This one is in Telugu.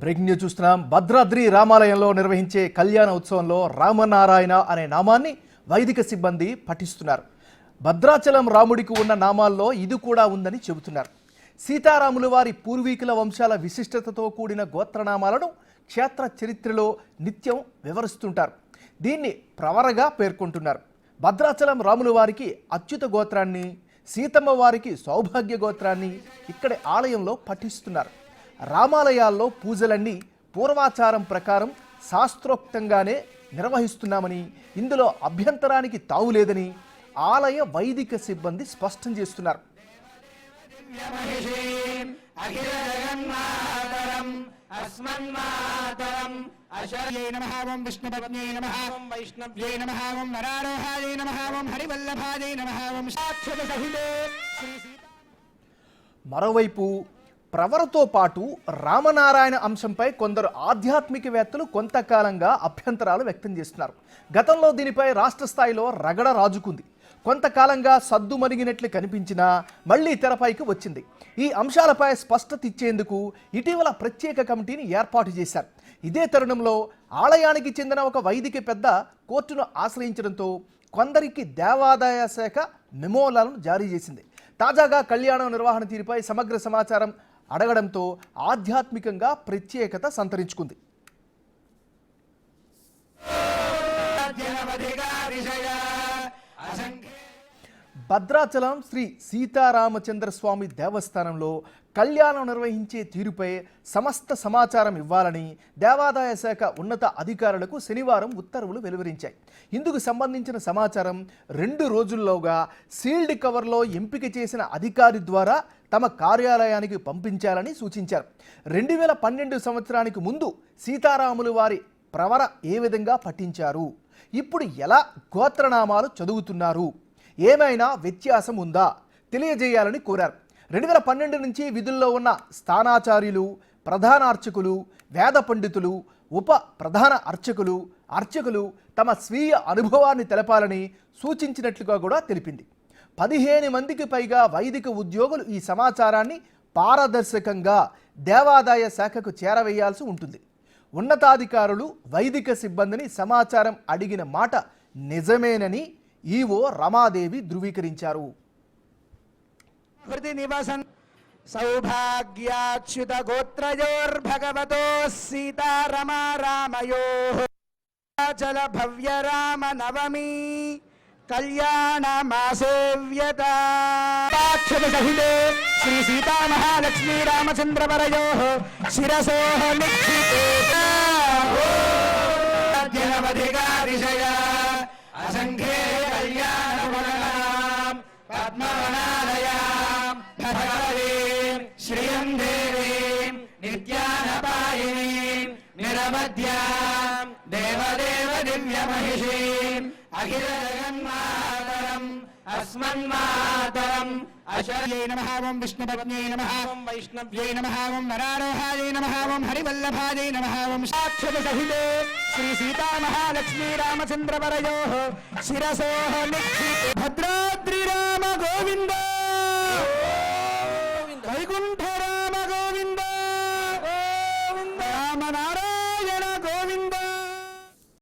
బ్రేకింగ్ న్యూస్ చూస్తున్నాం. భద్రాద్రి రామాలయంలో నిర్వహించే కళ్యాణ ఉత్సవంలో రామనారాయణ అనే నామాన్ని వైదిక సిబ్బంది పఠిస్తున్నారు. భద్రాచలం రాముడికి ఉన్న నామాల్లో ఇది కూడా ఉందని చెబుతున్నారు. సీతారాములు వారి పూర్వీకుల వంశాల విశిష్టతతో కూడిన గోత్రనామాలను క్షేత్ర చరిత్రలో నిత్యం వివరిస్తుంటారు. దీన్ని ప్రవరగా పేర్కొంటున్నారు. భద్రాచలం రాముల వారికి అచ్యుత గోత్రాన్ని సీతమ్మ వారికి సౌభాగ్య గోత్రాన్ని ఇక్కడి ఆలయంలో పఠిస్తున్నారు. రామాలయాల్లో పూజలన్నీ పూర్వాచారం ప్రకారం శాస్త్రోక్తంగానే నిర్వహిస్తున్నామని ఇందులో అభ్యంతరానికి తావులేదని ఆలయ వైదిక సిబ్బంది స్పష్టం చేస్తున్నారు. అఖిల జగన్మాతరం అస్మన్మాతరం అశర్యై నమః ఓం విష్ణుపత్న్యై నమః ఓం వైష్ణవ్యై నమః ఓం నరారోహాయై నమః ఓం హరివల్లభాయై నమః ఓం సాక్షత సహితే మరోవైపు ప్రవరతో పాటు రామనారాయణ అంశంపై కొందరు ఆధ్యాత్మికవేత్తలు కొంతకాలంగా అభ్యంతరాలు వ్యక్తం చేస్తున్నారు. గతంలో దీనిపై రాష్ట్ర స్థాయిలో రగడ రాజుకుంది. కొంతకాలంగా సద్దు మరిగినట్లు కనిపించినా మళ్ళీ తెరపైకి వచ్చింది. ఈ అంశాలపై స్పష్టత ఇచ్చేందుకు ఇటీవల ప్రత్యేక కమిటీని ఏర్పాటు చేశారు. ఇదే తరుణంలో ఆలయానికి చెందిన ఒక వైదిక పెద్ద కోర్టును ఆశ్రయించడంతో కొందరికి దేవాదాయ శాఖ మెమోలను జారీ చేసింది. తాజాగా కళ్యాణం నిర్వహణ తీరుపై సమగ్ర సమాచారం అడగడంతో ఆధ్యాత్మికంగా ప్రత్యేకత సంతరించుకుంది. జనమధికారిషయ భద్రాచలం శ్రీ సీతారామచంద్ర స్వామి దేవస్థానంలో కళ్యాణం నిర్వహించే తీరుపై సమస్త సమాచారం ఇవ్వాలని దేవాదాయ శాఖ ఉన్నత అధికారులకు శనివారం ఉత్తర్వులు వెలువరించాయి. ఇందుకు సంబంధించిన సమాచారం రెండు రోజుల్లోగా సీల్డ్ కవర్లో ఎంపిక చేసిన అధికారి ద్వారా తమ కార్యాలయానికి పంపించాలని సూచించారు. రెండు వేల పన్నెండు సంవత్సరానికి ముందు సీతారాములు వారి ప్రవర ఏ విధంగా పఠించారు? ఇప్పుడు ఎలా గోత్రనామాలు చదువుతున్నారు? ఏమైనా వ్యత్యాసం ఉందా? తెలియజేయాలని కోరారు. రెండు వేల పన్నెండు నుంచి విధుల్లో ఉన్న స్థానాచార్యులు ప్రధాన అర్చకులు వేద పండితులు ఉప ప్రధాన అర్చకులు అర్చకులు తమ స్వీయ అనుభవాన్ని తెలపాలని సూచించినట్లుగా కూడా తెలిపింది. పదిహేను మందికి పైగా వైదిక ఉద్యోగులు ఈ సమాచారాన్ని పారదర్శకంగా దేవాదాయ శాఖకు చేరవేయాల్సి ఉంటుంది. ఉన్నతాధికారులు వైదిక సిబ్బందిని సమాచారం అడిగిన మాట నిజమేనని ఈవో రమాదేవి ధృవీకరించారు. సౌభాగ్యాచ్యుత గోత్రయోర్భగవతో సీతారమా రామయో చల భవ్య రామ నవమి కళ్యాణ మాసేవ్యత సహితే శ్రీ సీతా మహాలక్ష్మీ రామచంద్రవరయో శిరసో అసంఖ్యే నిత్యానపాయినీం నిరవధ్యాం దేవదేవ దివ్యమహిషీం అఖిల జగన్మాతరం అస్మన్మాతరం అశర్యై నమః ఓం విష్ణుపత్న్యై నమః ఓం వైష్ణవ్యై నమః ఓం నరారోహాయై నమః ఓం హరివల్లభాయై నమః ఓం సాక్షత సహితే శ్రీ సీతామహాలక్ష్మీ రామచంద్రవరయో శిరసో భద్రాద్రి రామ గోవింద